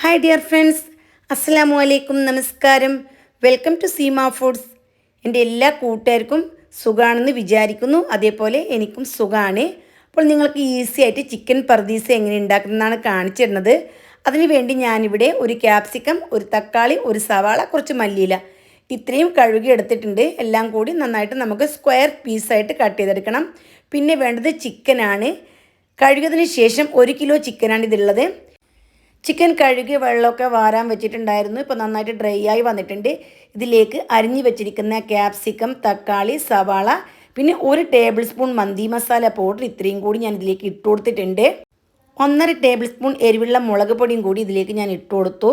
Hi dear friends അസ്സലാമു അലൈക്കും നമസ്കാരം വെൽക്കം ടു സീമ ഫുഡ്സ് എന്റെ എല്ലാ കൂട്ടുകാർക്കും സുഖമാണെന്ന് വിചാരിക്കുന്നു. അതേപോലെ എനിക്കും സുഖമാണ് അപ്പോൾ നിങ്ങൾക്ക് ഈസി ആയിട്ട് ചിക്കൻ പർദീസ് എങ്ങനെ ഉണ്ടാക്കുന്നതാണ് കാണിച്ചു തരുന്നത്. അതിനുവേണ്ടി ഞാനിവിടെ ഒരു ക്യാപ്സിക്കം ഒരു തക്കാളി ഒരു സവാള കുറച്ച് മല്ലിയില ഇത്രയും കഴുകി എടുത്തിട്ടുണ്ട്. എല്ലാം കൂടി നന്നായിട്ട് നമുക്ക് സ്ക്വയർ പീസായിട്ട് കട്ട് ചെയ്തെടുക്കണം. പിന്നെ വേണ്ടത് ചിക്കനാണ്. കഴുകിയതിന് ശേഷം ഒരു കിലോ ചിക്കനാണ് ഇതിലുള്ളത്. ചിക്കൻ കഴുകി വെള്ളമൊക്കെ വാരാൻ വെച്ചിട്ടുണ്ടായിരുന്നു. ഇപ്പോൾ നന്നായിട്ട് ഡ്രൈ ആയി വന്നിട്ടുണ്ട്. ഇതിലേക്ക് അരിഞ്ഞു വെച്ചിരിക്കുന്ന ക്യാപ്സിക്കം തക്കാളി സവാള പിന്നെ ഒരു ടേബിൾ സ്പൂൺ മന്തി മസാല പൗഡർ ഇത്രയും കൂടി ഞാൻ ഇതിലേക്ക് ഇട്ട് കൊടുത്തിട്ടുണ്ട്. ഒന്നര ടേബിൾ സ്പൂൺ എരിവുള്ള മുളക് പൊടിയും കൂടി ഇതിലേക്ക് ഞാൻ ഇട്ട് കൊടുത്തു.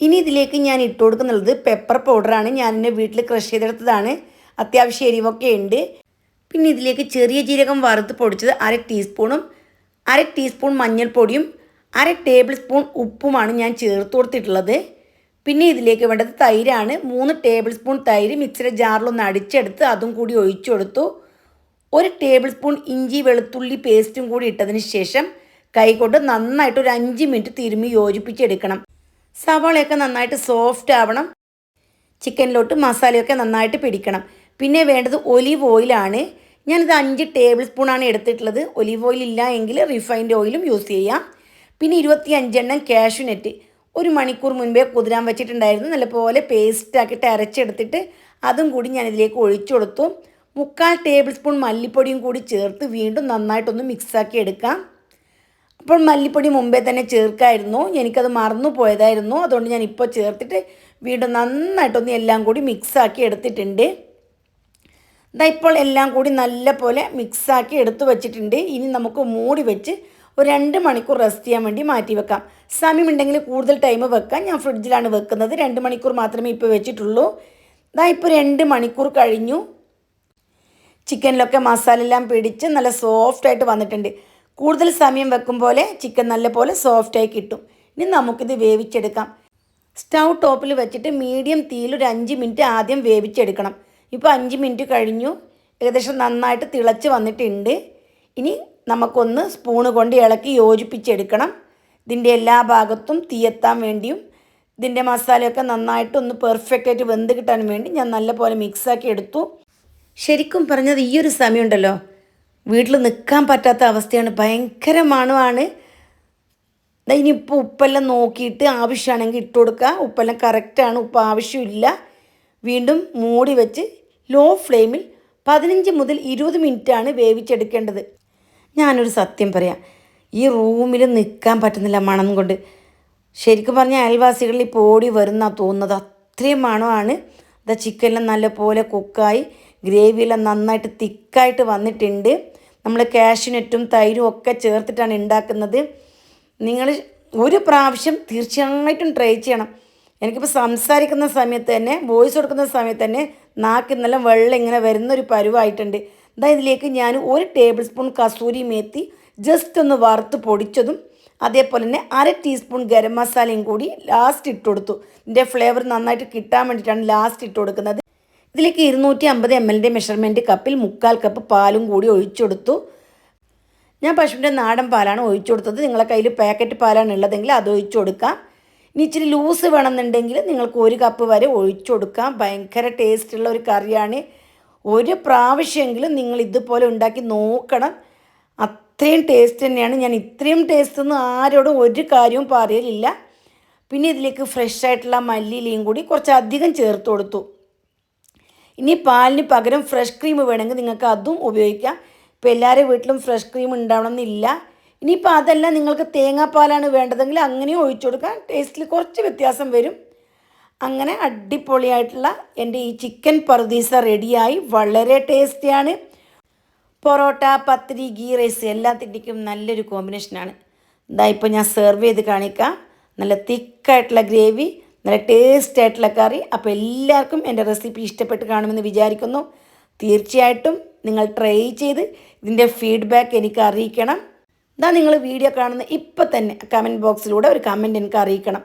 ഇനി ഇതിലേക്ക് ഞാൻ ഇട്ട് കൊടുക്കുന്നുള്ളത് പെപ്പർ പൗഡറാണ് ഞാൻ എന്റെ വീട്ടിൽ ക്രഷ് ചെയ്തെടുത്തതാണ്. അത്യാവശ്യം എരിവൊക്കെ ഉണ്ട്. പിന്നെ ഇതിലേക്ക് ചെറിയ ജീരകം വറുത്ത് പൊടിച്ചത് അര ടീസ്പൂണും അര ടീസ്പൂൺ മഞ്ഞൾപ്പൊടിയും അര ടേബിൾ സ്പൂൺ ഉപ്പുമാണ് ഞാൻ ചേർത്ത് കൊടുത്തിട്ടുള്ളത്. പിന്നെ ഇതിലേക്ക് വേണ്ടത് തൈരാണ്. മൂന്ന് ടേബിൾ സ്പൂൺ തൈര് മിക്സിയുടെ ജാറിലൊന്ന് അടിച്ചെടുത്ത് അതും കൂടി ഒഴിച്ചു കൊടുത്തു. ഒരു ടേബിൾ സ്പൂൺ ഇഞ്ചി വെളുത്തുള്ളി പേസ്റ്റും കൂടി ഇട്ടതിന് ശേഷം കൈകൊണ്ട് നന്നായിട്ട് ഒരു അഞ്ച് മിനിറ്റ് തിരുമ്മി യോജിപ്പിച്ചെടുക്കണം. സവാളയൊക്കെ നന്നായിട്ട് സോഫ്റ്റ് ആവണം. ചിക്കനിലോട്ട് മസാലയൊക്കെ നന്നായിട്ട് പിടിക്കണം. പിന്നെ വേണ്ടത് ഒലിവ് ഓയിലാണ്. ഞാനിത് അഞ്ച് ടേബിൾ സ്പൂണാണ് എടുത്തിട്ടുള്ളത്. ഒലിവ് ഓയിൽ ഇല്ല എങ്കിൽ റിഫൈൻഡ് ഓയിലും യൂസ് ചെയ്യാം. പിന്നെ ഇരുപത്തി അഞ്ചെണ്ണം കാഷ്യൂനെറ്റ് ഒരു മണിക്കൂർ മുൻപേ കുതിരാൻ വെച്ചിട്ടുണ്ടായിരുന്നു. നല്ലപോലെ പേസ്റ്റ് ആക്കിയിട്ട് അരച്ചെടുത്തിട്ട് അതും കൂടി ഞാൻ ഇതിലേക്ക് ഒഴിച്ചു കൊടുത്തു. മുക്കാൽ ടേബിൾ സ്പൂൺ മല്ലിപ്പൊടിയും കൂടി ചേർത്ത് വീണ്ടും നന്നായിട്ടൊന്ന് മിക്സാക്കി എടുക്കാം. അപ്പോൾ മല്ലിപ്പൊടി മുമ്പേ തന്നെ ചേർക്കായിരുന്നു. എനിക്കത് മറന്നു പോയതായിരുന്നു. അതുകൊണ്ട് ഞാൻ ഇപ്പോൾ ചേർത്തിട്ട് വീണ്ടും നന്നായിട്ടൊന്ന് എല്ലാം കൂടി മിക്സാക്കി എടുത്തിട്ടുണ്ട്. ഇതാ ഇപ്പോൾ എല്ലാം കൂടി നല്ല പോലെ മിക്സാക്കി എടുത്തു വച്ചിട്ടുണ്ട്. ഇനി നമുക്ക് മൂടി വെച്ച് ഒരു രണ്ട് മണിക്കൂർ റെസ്റ്റ് ചെയ്യാൻ വേണ്ടി മാറ്റി വെക്കാം. സമയമുണ്ടെങ്കിൽ കൂടുതൽ ടൈം വെക്കാം. ഞാൻ ഫ്രിഡ്ജിലാണ് വെക്കുന്നത്. രണ്ട് മണിക്കൂർ മാത്രമേ ഇപ്പോൾ വെച്ചിട്ടുള്ളൂ. ഇതാ ഇപ്പോൾ രണ്ട് മണിക്കൂർ കഴിഞ്ഞു. ചിക്കനിലൊക്കെ മസാല എല്ലാം പിടിച്ച് നല്ല സോഫ്റ്റ് ആയിട്ട് വന്നിട്ടുണ്ട്. കൂടുതൽ സമയം വെക്കും പോലെ ചിക്കൻ നല്ല പോലെ സോഫ്റ്റായി കിട്ടും. ഇനി നമുക്കിത് വേവിച്ചെടുക്കാം. സ്റ്റൗ ടോപ്പിൽ വെച്ചിട്ട് മീഡിയം തീയിൽ ഒരു അഞ്ച് മിനിറ്റ് ആദ്യം വേവിച്ചെടുക്കണം. ഇപ്പോൾ അഞ്ച് മിനിറ്റ് കഴിഞ്ഞു. ഏകദേശം നന്നായിട്ട് തിളച്ച് വന്നിട്ടുണ്ട്. ഇനി നമുക്കൊന്ന് സ്പൂണ് കൊണ്ട് ഇളക്കി യോജിപ്പിച്ചെടുക്കണം. ഇതിന്റെ എല്ലാ ഭാഗത്തും തീയെത്താൻ വേണ്ടിയും ഇതിന്റെ മസാലയൊക്കെ നന്നായിട്ട് ഒന്ന് പെർഫെക്റ്റ് ആയിട്ട് വെന്ത് കിട്ടാൻ വേണ്ടി ഞാൻ നല്ലപോലെ മിക്സാക്കി എടുത്തു. ശരിക്കും പറഞ്ഞത് ഈ ഒരു സമയമുണ്ടല്ലോ. വീട്ടിൽ നിൽക്കാൻ പറ്റാത്ത അവസ്ഥയാണ്. ഭയങ്കര മണമാണ് ഇനിയിപ്പോൾ ഉപ്പെല്ലാം നോക്കിയിട്ട് ആവശ്യമാണെങ്കിൽ ഇട്ട് കൊടുക്കുക. ഉപ്പെല്ലാം കറക്റ്റാണ് ഉപ്പ് ആവശ്യമില്ല. വീണ്ടും മൂടി വെച്ച് ലോ ഫ്ലെയിമിൽ പതിനഞ്ച് മുതൽ ഇരുപത് മിനിറ്റാണ് വേവിച്ചെടുക്കേണ്ടത്. ഞാനൊരു സത്യം പറയാം. ഈ റൂമിൽ നിൽക്കാൻ പറ്റുന്നില്ല മണം കൊണ്ട്. ശരിക്കും പറഞ്ഞാൽ അയൽവാസികളിൽ ഇപ്പോൾ ഓടി വരുന്ന തോന്നുന്നത്. അത്രയും മണമാണ്. ഇതാ ചിക്കനെല്ലാം നല്ലപോലെ കുക്കായി ഗ്രേവിയെല്ലാം നന്നായിട്ട് തിക്കായിട്ട് വന്നിട്ടുണ്ട്. നമ്മൾ കാഷ്യൂനറ്റും തൈരും ഒക്കെ ചേർത്തിട്ടാണ് ഉണ്ടാക്കുന്നത് നിങ്ങൾ ഒരു പ്രാവശ്യം തീർച്ചയായിട്ടും ട്രൈ ചെയ്യണം. എനിക്കിപ്പോൾ സംസാരിക്കുന്ന സമയത്ത് തന്നെ വോയിസ് കൊടുക്കുന്ന സമയത്ത് തന്നെ നാക്കിൽ നല്ല വെള്ളം ഇങ്ങനെ വരുന്നൊരു പരുവായിട്ടുണ്ട്. ഇതാ ഇതിലേക്ക് ഞാൻ ഒരു tablespoon kasuri methi just ഒന്ന് വറുത്ത് പൊടിച്ചതും അതേപോലെ തന്നെ അര ടീസ്പൂൺ ഗരം മസാലയും കൂടി ലാസ്റ്റ് ഇട്ട് കൊടുത്തു. ഇതിന്റെ ഫ്ലേവർ നന്നായിട്ട് കിട്ടാൻ വേണ്ടിയിട്ടാണ് ലാസ്റ്റ് ഇട്ട് കൊടുക്കുന്നത്. ഇതിലേക്ക് ഇരുന്നൂറ്റി അമ്പത് എം എല്ലിന്റെ മെഷർമെന്റ് കപ്പിൽ മുക്കാൽ കപ്പ് പാലും കൂടി ഒഴിച്ചെടുത്തു ഞാൻ പശുവിന്റെ നാടൻ പാലാണ് ഒഴിച്ചു കൊടുത്തത്. നിങ്ങളെ കയ്യിൽ പാക്കറ്റ് പാലാണ് ഉള്ളതെങ്കിൽ അത് ഒഴിച്ചു കൊടുക്കാം. ഇനി ഇച്ചിരി ലൂസ് വേണമെന്നുണ്ടെങ്കിൽ നിങ്ങൾക്ക് ഒരു കപ്പ് വരെ ഒഴിച്ചു കൊടുക്കാം. ഭയങ്കര ടേസ്റ്റുള്ള ഒരു കറിയാണ്. ഒരു പ്രാവശ്യമെങ്കിലും നിങ്ങൾ ഇതുപോലെ ഉണ്ടാക്കി നോക്കണം. അത്രയും ടേസ്റ്റ് തന്നെയാണ്. ഞാൻ ഇത്രയും ടേസ്റ്റ് ഒന്നും ആരോടും ഒരു കാര്യവും പറയലില്ല. പിന്നെ ഇതിലേക്ക് ഫ്രഷ് ആയിട്ടുള്ള മല്ലിയിലയും കൂടി കുറച്ചധികം ചേർത്ത് കൊടുത്തു. ഇനി പാലിന് പകരം ഫ്രഷ് ക്രീം വേണമെങ്കിൽ നിങ്ങൾക്ക് അതും ഉപയോഗിക്കാം. ഇപ്പോൾ എല്ലാവരുടെ വീട്ടിലും ഫ്രഷ് ക്രീം ഉണ്ടാവണമെന്നില്ല. ഇനിയിപ്പോൾ അതല്ല നിങ്ങൾക്ക് തേങ്ങാപ്പാലാണ് വേണ്ടതെങ്കിൽ അങ്ങനെയും ഒഴിച്ചു കൊടുക്കാം. ടേസ്റ്റിൽ കുറച്ച് വ്യത്യാസം വരും. അങ്ങനെ അടിപൊളിയായിട്ടുള്ള എന്റെ ഈ ചിക്കൻ പർദീസ റെഡിയായി. വളരെ ടേസ്റ്റിയാണ്. പൊറോട്ട പത്തിരി ഗീ റൈസ് എല്ലാത്തിന്റെയും നല്ലൊരു കോമ്പിനേഷനാണ്. ഇതാ ഇപ്പോൾ ഞാൻ സെർവ് ചെയ്ത് കാണിക്കാം. നല്ല തിക്കായിട്ടുള്ള ഗ്രേവി നല്ല ടേസ്റ്റ് ആയിട്ടുള്ള കറി. അപ്പോൾ എല്ലാവർക്കും എന്റെ റെസിപ്പി ഇഷ്ടപ്പെട്ട് കാണുമെന്ന് വിചാരിക്കുന്നു. തീർച്ചയായിട്ടും നിങ്ങൾ ട്രൈ ചെയ്ത് ഇതിന്റെ ഫീഡ്ബാക്ക് എനിക്ക് അറിയിക്കണം. ഇതാ നിങ്ങൾ വീഡിയോ കാണുന്ന ഇപ്പം തന്നെ കമന്റ് ബോക്സിലൂടെ ഒരു കമന്റ് എനിക്ക് അറിയിക്കണം.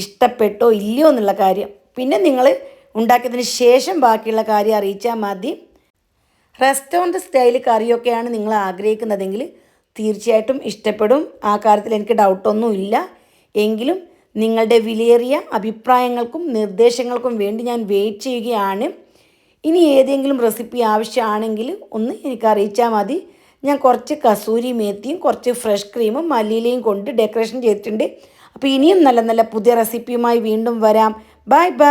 ഇഷ്ടപ്പെട്ടോ ഇല്ലയോ എന്നുള്ള കാര്യം. പിന്നെ നിങ്ങൾ ഉണ്ടാക്കിയതിന് ശേഷം ബാക്കിയുള്ള കാര്യം അറിയിച്ചാൽ മതി. റെസ്റ്റോറന്റ് സ്റ്റൈൽ കറിയൊക്കെയാണ് നിങ്ങൾ ആഗ്രഹിക്കുന്നതെങ്കിൽ തീർച്ചയായിട്ടും ഇഷ്ടപ്പെടും. ആ കാര്യത്തിൽ എനിക്ക് ഡൗട്ടൊന്നുമില്ല എങ്കിലും നിങ്ങളുടെ വിലയേറിയ അഭിപ്രായങ്ങൾക്കും നിർദ്ദേശങ്ങൾക്കും വേണ്ടി ഞാൻ വെയിറ്റ് ചെയ്യുകയാണ്. ഇനി ഏതെങ്കിലും റെസിപ്പി ആവശ്യമാണെങ്കിൽ ഒന്ന് എനിക്ക് അറിയിച്ചാൽ മതി. ഞാൻ കുറച്ച് കസൂരി മേത്തിയും കുറച്ച് ഫ്രഷ് ക്രീമും മല്ലിയിലയും കൊണ്ട് ഡെക്കറേഷൻ ചെയ്തിട്ടുണ്ട്. അപ്പോൾ ഇനിയും നല്ല നല്ല പുതിയ റെസിപ്പിയുമായി വീണ്ടും വരാം. Bye bye